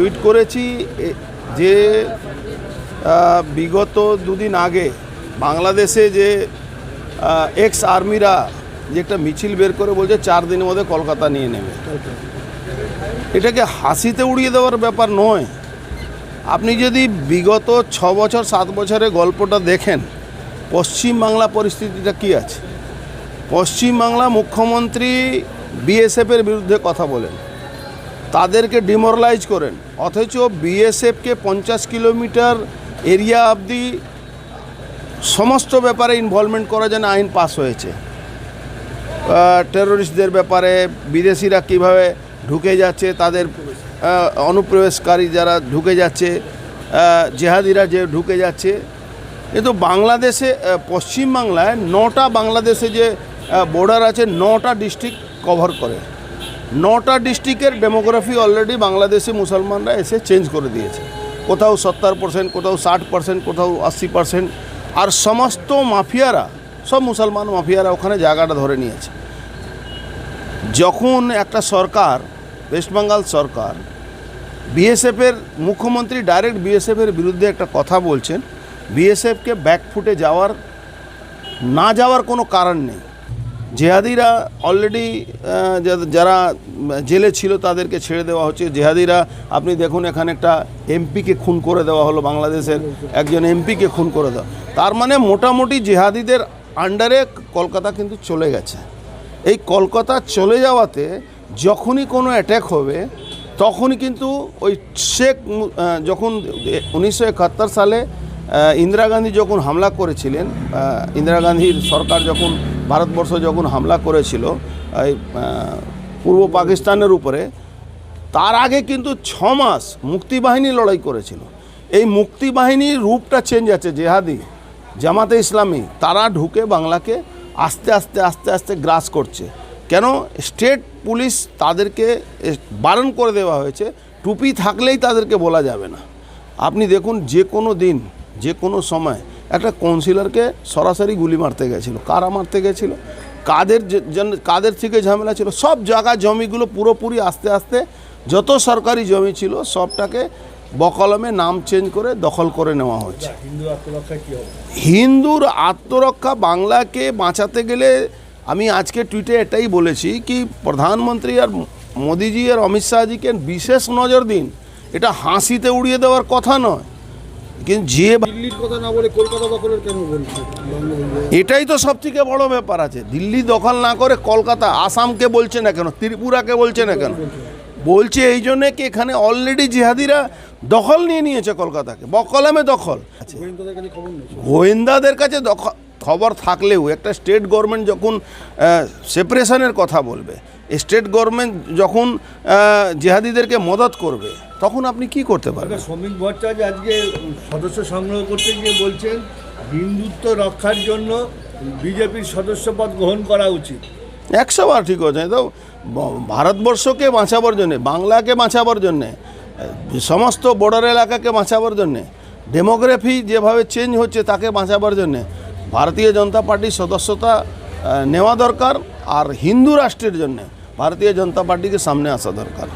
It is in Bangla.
টুইট করেছি যে বিগত দুদিন আগে বাংলাদেশে যে এক্স আর্মিরা যে একটা মিছিল বের করে বলছে, চার দিনের মধ্যে কলকাতা নিয়ে নেবে। এটাকে হাসিতে উড়িয়ে দেওয়ার ব্যাপার নয়। আপনি যদি বিগত ছ বছর, সাত বছরের গল্পটা দেখেন পশ্চিমবাংলা পরিস্থিতিটা কি আছে? পশ্চিমবাংলা মুখ্যমন্ত্রী বিএসএফের বিরুদ্ধে কথা বলেন। তাদেরকে ডিমোরালাইজ করেন। অথচ বিএসএফকে পঞ্চাশ কিলোমিটার এরিয়া অবধি সমস্ত ব্যাপারে ইনভলভমেন্ট করার জন্য আইন পাস হয়েছে। টেরোরিস্টদের ব্যাপারে বিদেশিরা কীভাবে ঢুকে যাচ্ছে, তাদের অনুপ্রবেশকারী যারা ঢুকে যাচ্ছে জেহাদিরা যে ঢুকে যাচ্ছে, কিন্তু বাংলাদেশে পশ্চিমবাংলায় নটা বাংলাদেশে যে বর্ডার আছে, নটা ডিস্ট্রিক্ট কভার করে। নটা ডিস্ট্রিক্টের ডেমোগ্রাফি অলরেডি বাংলাদেশি মুসলমানরা এসে চেঞ্জ করে দিয়েছে। কোথাও সত্তর পার্সেন্ট কোথাও ষাট পার্সেন্ট কোথাও আশি পার্সেন্ট আর সমস্ত মাফিয়ারা, সব মুসলমান মাফিয়ারা ওখানে জায়গাটা ধরে নিয়েছে। যখন একটা সরকার ওয়েস্টবেঙ্গল সরকার বিএসএফের মুখ্যমন্ত্রী ডাইরেক্ট বিএসএফের বিরুদ্ধে একটা কথা বলছেন বিএসএফকে ব্যাকফুটে যাওয়ার, না যাওয়ার কোনো কারণ নেই। জেহাদিরা অলরেডি যারা জেলে ছিল তাদেরকে ছেড়ে দেওয়া হচ্ছে। জেহাদিরা, আপনি দেখুন এখানে একটা এমপিকে খুন করে দেওয়া হলো বাংলাদেশের। একজন এমপিকে খুন করে দেওয়া। তার মানে মোটামুটি জেহাদিদের আন্ডারে কলকাতা কিন্তু চলে গেছে। এই কলকাতা চলে যাওয়াতে যখনই কোনো অ্যাট্যাক হবে, তখনই কিন্তু ওই শেখ যখন উনিশশো একাত্তর সালে ইন্দিরা গান্ধী যখন হামলা করেছিলেন ইন্দিরা গান্ধীর সরকার যখন ভারতবর্ষ যখন হামলা করেছিল, এই পূর্ব পাকিস্তানের উপরে, তার আগে কিন্তু ছ মাস মুক্তিবাহিনী লড়াই করেছিল। এই মুক্তিবাহিনীর রূপটা চেঞ্জ আছে, জেহাদি, জামাতে ইসলামী, তারা ঢুকে বাংলাকে আস্তে আস্তে আস্তে আস্তে গ্রাস করছে। কেন? স্টেট পুলিশ তাদেরকে বারণ করে দেওয়া হয়েছে। টুপি থাকলেই তাদেরকে বলা যাবে না। আপনি দেখুন, যে কোনো দিন, যে কোনো সময় একটা কাউন্সিলরকে সরাসরি গুলি মারতে গেছিল কারা মারতে গেছিল কাদের যে- জন- কাদের থেকে ঝামেলা ছিল সব জায়গা জমিগুলো পুরোপুরি আস্তে আস্তে যত সরকারি জমি ছিল সবটাকে বকলমে নাম চেঞ্জ করে দখল করে নেওয়া হচ্ছে হিন্দুর আত্মরক্ষা বাংলাকে বাঁচাতে গেলে আমি আজকে টুইটে এটাই বলেছি কি প্রধানমন্ত্রী আর মোদিজি আর অমিত শাহজিকে বিশেষ নজর দিন এটা হাসিতে উড়িয়ে দেওয়ার কথা নয়। কিন্তু যে দিল্লির কথা না বলে কলকাতা দখলের কেন বলছে এটাই তো সব থেকে বড় ব্যাপার আছে। দিল্লি দখল না করে কলকাতা আসামকে বলছে না কেন? ত্রিপুরাকে বলছে না কেন? বলছে এই জন্যে কি এখানে অলরেডি জিহাদিরা দখল নিয়ে নিয়েছে কলকাতাকে? বকলামে দখল। গোয়েন্দাদের কাছে খবর খবর থাকলেও একটা স্টেট গভর্নমেন্ট যখন সেপারেশনের কথা বলবে স্টেট গভর্নমেন্ট যখন জেহাদিদেরকে মদত করবে তখন আপনি কি করতে পারবেন? শ্রমিক ভট্টাচার্য আজকে সদস্য সংগ্রহ করতে গিয়ে বলছেন হিন্দুত্ব রক্ষার জন্য বিজেপির সদস্যপদ গ্রহণ করা উচিত। একশো বার ঠিক আছে তো ভারতবর্ষকে বাঁচাবার জন্যে বাংলাকে বাঁচাবার জন্যে সমস্ত বর্ডার এলাকাকে বাঁচাবার জন্যে ডেমোগ্রাফি যেভাবে চেঞ্জ হচ্ছে তাকে বাঁচাবার জন্যে ভারতীয় জনতা পার্টির সদস্যতা নেওয়া দরকার আর হিন্দু রাষ্ট্রের জন্য ভারতীয় জনতা পার্টিকে সামনে আসা দরকার।